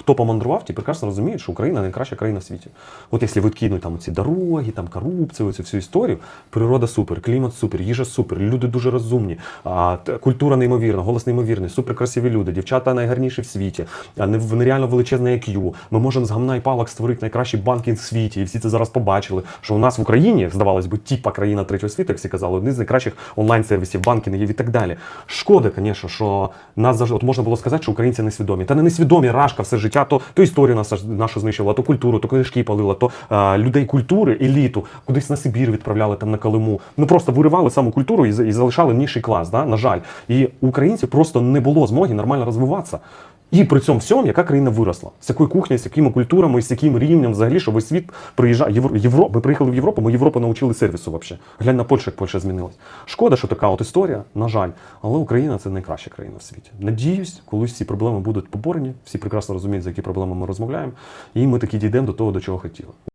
хто помандрував, ті прекрасно розуміють, що Україна найкраща країна в світі. От якщо відкинуть там ці дороги, там корупцію, цю всю історію, природа супер, клімат супер, їжа супер, люди дуже розумні, культура неймовірна, голос неймовірний, супер красиві люди, дівчата найгарніші в світі, нереально величезне IQ. Ми можемо з гамна і палок створити найкращий банкінг в світі. І всі це зараз побачили. Що у нас в Україні, здавалось би, тіпа країна третього світу, як всі казали, один з найкращих онлайн-сервісів, банкінгів і так далі. Шкода, звісно, що нас завжди от можна було сказати, що українці несвідомі. Та не несвідомі рашка все життя, то, то історію нас, нашу знищила, то культуру, то книжки палила, то а, людей культури, еліту, кудись на Сибір відправляли там на Калиму. Ну просто виривали саму культуру і, і залишали ніший клас, да? на жаль. І українців просто не було змоги нормально розвиватися. І при цьому всьому, яка країна виросла, з якою кухнею, з якими культурами, з яким рівнем взагалі, що весь світ приїжджає. Євро... Євро... Ми приїхали в Європу, ми Європу навчили сервісу взагалі. Глянь на Польщу, як Польща змінилась. Шкода, що така от історія, на жаль. Але Україна це найкраща країна в світі. Надіюсь, колись ці проблеми будуть поборені. Всі прекрасно розуміють, за які проблеми ми розмовляємо. І ми таки дійдемо до того, до чого хотіли.